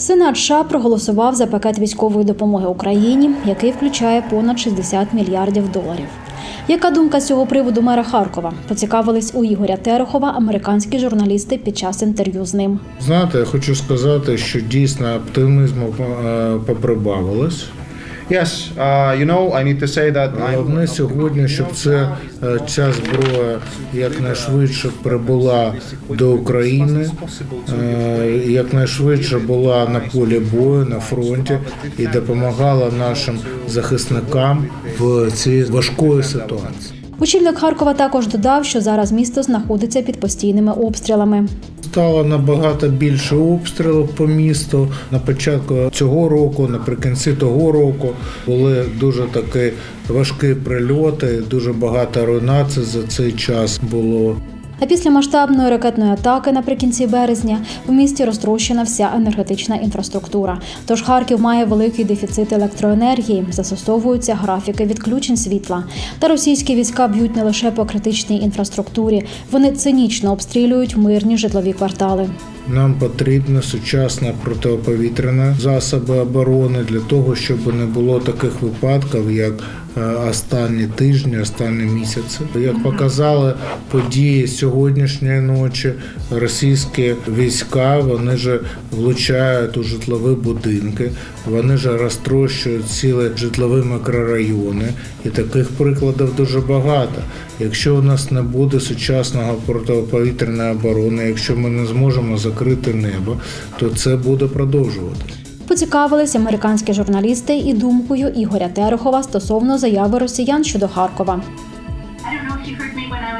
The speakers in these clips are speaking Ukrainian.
Сенат США проголосував за пакет військової допомоги Україні, який включає понад 60 мільярдів доларів. Яка думка з цього приводу мера Харкова? Поцікавились у Ігоря Терехова американські журналісти під час інтерв'ю з ним. Знаєте, я хочу сказати, що дійсно оптимізму е, поприбавилось. Yes, uh, you know, I need to say that Головне сьогодні, щоб це, е, ця зброя якнайшвидше прибула до України, е, якнайшвидше була на полі бою на фронті і допомагала нашим захисникам в цій важкої ситуації. Очільник Харкова також додав, що зараз місто знаходиться під постійними обстрілами. Стало набагато більше обстрілів по місту. На початку цього року, наприкінці того року, були дуже такі важкі прильоти, дуже багато руйнацій за цей час було. А після масштабної ракетної атаки наприкінці березня в місті розтрощена вся енергетична інфраструктура. Тож Харків має великий дефіцит електроенергії, застосовуються графіки відключень світла. Та російські війська б'ють не лише по критичній інфраструктурі, вони цинічно обстрілюють мирні житлові квартали. Нам потрібна сучасна протиповітряна засоби оборони для того, щоб не було таких випадків, як останні тижні, останні місяці. Як показали події сьогоднішньої ночі, російські війська вони ж влучають у житлові будинки, вони ж розтрощують цілі житлові мікрорайони, і таких прикладів дуже багато. Якщо у нас не буде сучасного протиповітряної оборони, якщо ми не зможемо закрити небо, то це буде продовжуватися. Поцікавились американські журналісти і думкою Ігоря Терехова стосовно заяви росіян щодо Харкова.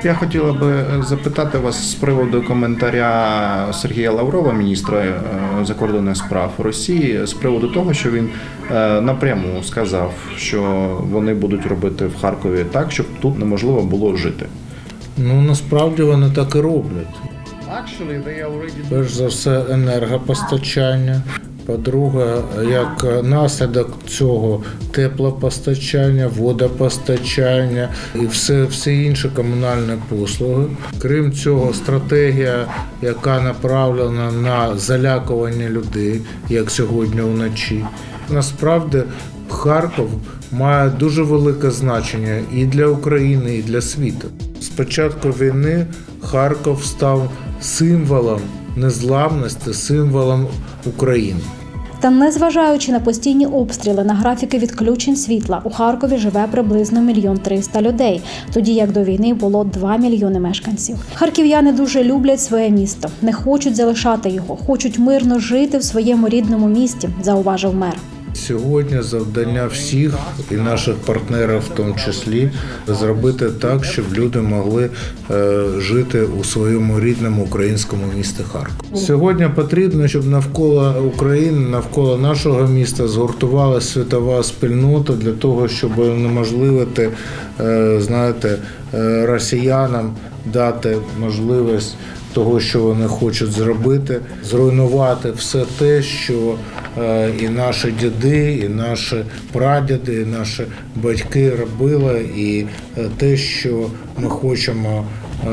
Я хотіла би е, запитати вас з приводу коментаря Сергія Лаврова, міністра е, закордонних справ Росії, з приводу того, що він е, напряму сказав, що вони будуть робити в Харкові так, щоб тут неможливо було жити. Ну насправді вони так і роблять. Перш за все, енергопостачання. По-друге, як наслідок цього теплопостачання, водопостачання і все, всі інші комунальні послуги. Крім цього, стратегія, яка направлена на залякування людей, як сьогодні вночі. Насправді Харків має дуже велике значення і для України, і для світу. З початку війни Харків став символом незламності, символом України. Та незважаючи на постійні обстріли на графіки відключень світла, у Харкові живе приблизно мільйон триста людей, тоді як до війни було 2 мільйони мешканців. Харків'яни дуже люблять своє місто, не хочуть залишати його, хочуть мирно жити в своєму рідному місті, зауважив мер. Сьогодні завдання всіх і наших партнерів, в тому числі, зробити так, щоб люди могли е, жити у своєму рідному українському місті Харків. Сьогодні потрібно, щоб навколо України, навколо нашого міста згуртувалася світова спільнота для того, щоб унеможливити, е, знаєте, е, росіянам дати можливість того, що вони хочуть зробити, зруйнувати все те, що і наші діди, і наші прадіди, і наші батьки робили, і е, те, що ми хочемо. е,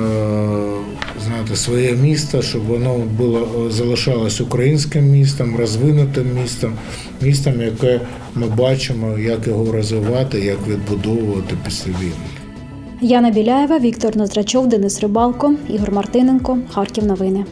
Знаєте, своє місто, щоб воно було залишалось українським містом, розвинутим містом, містом, яке ми бачимо, як його розвивати, як відбудовувати після війни. Яна Біляєва, Віктор Ноздрачов, Денис Рибалко, Ігор Мартиненко, Харків. Новини.